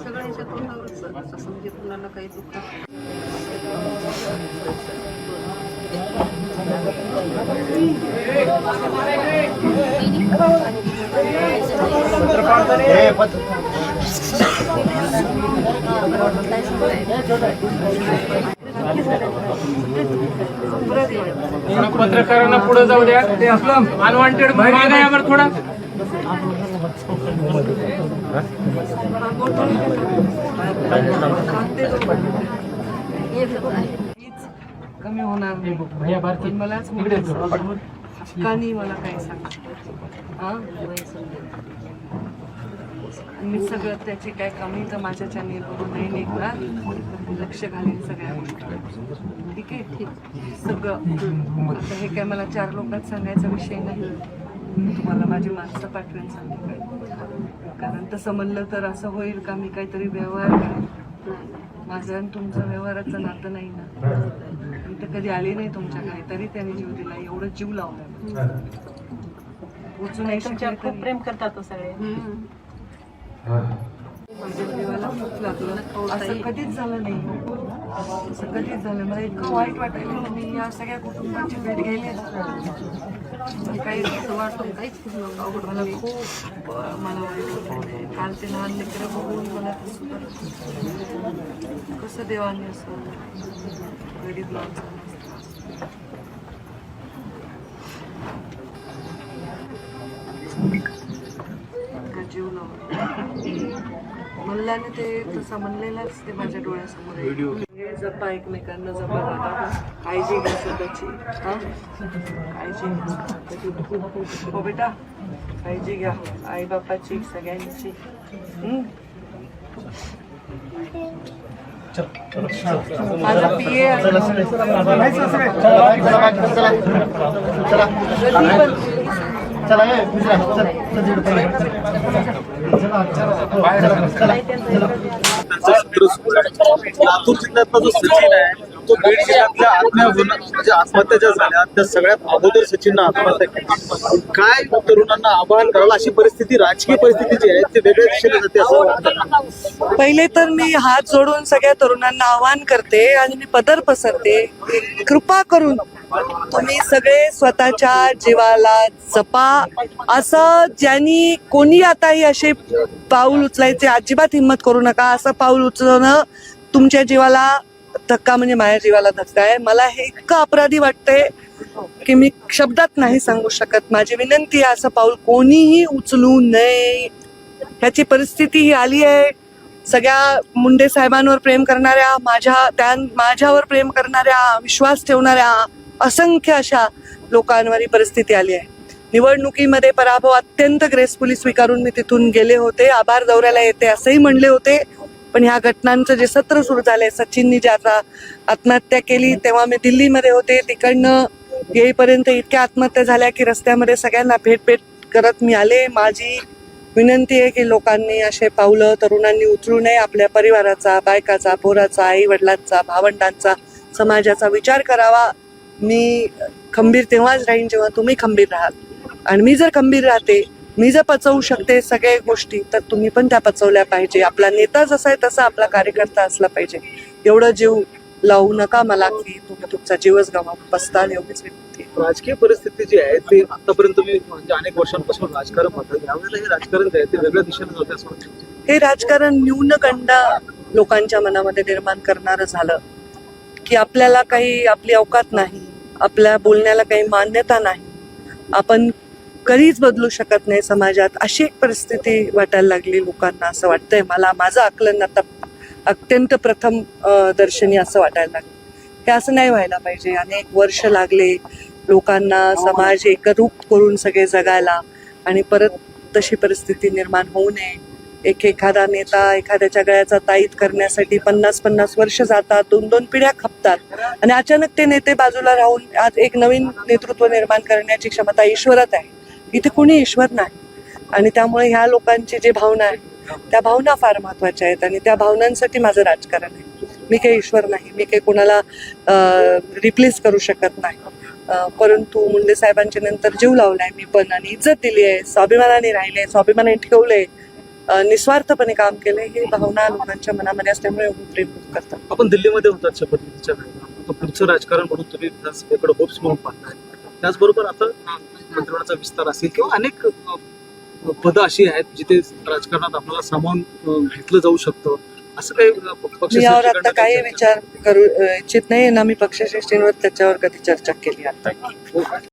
सगळ्यांच्या तोंडावरच असं म्हणजे कुणाला काही दुःख पत्रकारांना पुढे जाऊ द्या. ते आपलं अनवॉन्टेड मागा यावर थोडा. कमी होणार नाही. मलाच हक्कानी मला काय सांग हा? मी सगळं त्याची काय कमी तर माझ्याच्याने बघून नाही निघणार. लक्ष घालीन सगळ्या गोष्टी. ठीक आहे? ठीक. सगळं. आता हे काय मला चार लोकात सांगायचा विषय नाही. तुम्हाला माझी माणसं पाठवेन सांगितलं कारण तसं म्हणलं तर असं होईल का? मी काहीतरी व्यवहार माझं आणि तुमचं व्यवहाराचं नातं नाही ना. मी तर कधी आले नाही तुमच्या घरी. तरी त्याने जीव दिला. एवढं जीव लावला पोचू नाही शकले खूप. प्रेम करतात तो सगळे माझ्या जीवाला खूप लागलं असं कधीच झालं नाही. असं कधीच झालं मला इतकं वाईट वाटायला की मी या सगळ्या कुटुंबाची भेट घ्यायली मला काही असं काहीच अवघड मला खूप मला वाईट काल ते लहान लेकरं बघून मला कसं देवाने असं गरीब लावला मल्लाने ते तसं म्हणलेलाच ते माझ्या डोळ्यासमोर आहे. जपा एकमेकांना जपा बाबा काळजी घ्या स्वतःची. हा? काळजी घ्या हो बेटा. काळजी घ्या. आई बापाची सगळ्यांची हम्म? माझा पिये लातूर जिल्ह्यातला जो सचिन आहे तो बीड जिल्ह्यातल्या म्हणजे आत्महत्या ज्या झाल्या त्या सगळ्यात अगोदर सचिननं आत्महत्या केली. काय तरुणांना आवाहन करायला अशी परिस्थिती राजकीय परिस्थिती जी आहे ती वेगळ्या दिशेने जाते असं वाटतं. पहिले तर मी हात जोडून सगळ्या तरुणांना आवाहन करते आणि मी पदर पसरते. कृपा करून तुम्ही सगळे स्वतःच्या जीवाला जपा. असं ज्यांनी कोणी आताही असे पाऊल उचलायचे अजिबात हिंमत करू नका. असं पाऊल उचलणं तुमच्या जीवाला धक्का म्हणजे माझ्या जीवाला धक्का आहे. मला हे इतकं अपराधी वाटतंय की मी शब्दात नाही सांगू शकत. माझी विनंती आहे असं पाऊल कोणीही उचलू नये. ह्याची परिस्थिती ही आली आहे. सगळ्या मुंडे साहेबांवर प्रेम करणाऱ्या माझ्या त्या माझ्यावर प्रेम करणाऱ्या विश्वास ठेवणाऱ्या असंख्य अशा लोकांवर ही परिस्थिती आली आहे. निवडणुकीमध्ये पराभव अत्यंत ग्रेसफुली स्वीकारून मी तिथून गेले होते. आभार दौऱ्याला येते असंही म्हणले होते. पण ह्या घटनांचं जे सत्र सुरू झालंय सचिननी जे आता आत्महत्या केली तेव्हा मी दिल्लीमध्ये होते तिकडनं येईपर्यंत इतक्या आत्महत्या झाल्या की रस्त्यामध्ये सगळ्यांना भेट भेट करत मी आले. माझी विनंती आहे की लोकांनी असे पावलं तरुणांनी उचलू नये. आपल्या परिवाराचा बायकाचा पोराचा आई वडिलांचा भावंडांचा समाजाचा विचार करावा. मी खंबीर तेव्हाच राहीन जेव्हा तुम्ही खंबीर राहाल. आणि मी जर खंबीर राहते मी जर पचवू शकते सगळ्या गोष्टी तर तुम्ही पण त्या पचवल्या पाहिजे. आपला नेता जसा आहे तसा आपला कार्यकर्ता असला पाहिजे. एवढं जीव लावू नका मला की तुम्ही तुमचा जीवच गमावून बसताल एवढीच विनंती. राजकीय परिस्थिती जी आहे ते आतापर्यंत तुम्ही म्हणजे अनेक वर्षांपासून राजकारण पाहता यावेळेला हे राजकारण जे आहे? ते वेगळ्या दिशेने जाते असं हे राजकारण न्यूनगंड लोकांच्या मनामध्ये निर्माण करणारं झालं. की आपल्याला काही आपली अवकात नाही आपल्या बोलण्याला काही मान्यता नाही. आपण कधीच बदलू शकत नाही समाजात. अशी एक परिस्थिती वाटायला लागली लोकांना असं वाटतंय मला. माझं आकलन आता अत्यंत प्रथम दर्शनी असं वाटायला लागलं. हे असं नाही व्हायला पाहिजे. अनेक वर्ष लागले लोकांना समाज एकरूप करून सगळे जगायला आणि परत तशी परिस्थिती निर्माण होऊ नये. एक एखादा नेता एखाद्याच्या गळ्याचा ताईत करण्यासाठी पन्नास पन्नास वर्ष जातात. दोन दोन पिढ्या खपतात. आणि अचानक ते नेते बाजूला राहून आज एक नवीन नेतृत्व निर्माण करण्याची क्षमता ईश्वरात आहे. इथे कोणी ईश्वर नाही. आणि त्यामुळे ह्या लोकांची जी भावना आहे त्या भावना फार महत्त्वाच्या आहेत आणि त्या भावनांसाठी माझं राजकारण आहे. मी काही ईश्वर नाही मी काही कोणाला रिप्लेस करू शकत नाही. परंतु मुंडे साहेबांच्या नंतर जीव लावलाय मी पण आणि इज्जत दिली आहे स्वाभिमानाने राहिले स्वाभिमानाने ठेवले निस्वार्थपणे काम केले ही भावना लोकांच्या मनामध्ये असल्यामुळे प्रेम करतात आपण दिल्लीमध्ये होतात शपथविधीच्या वेळेला. पुढचं राजकारण म्हणून तुम्ही विधानसभेकडे होप्स म्हणून पाहताय. त्याचबरोबर आता मंत्रिमंडळाचा विस्तार असेल किंवा अनेक पदं अशी आहेत जिथे राजकारणात आपल्याला सामावून घेतलं जाऊ शकतं. असं काही यावर आता काही विचार करू इच्छित नाही ना मी पक्षश्रेष्ठींवर त्याच्यावर कधी चर्चा केली आता.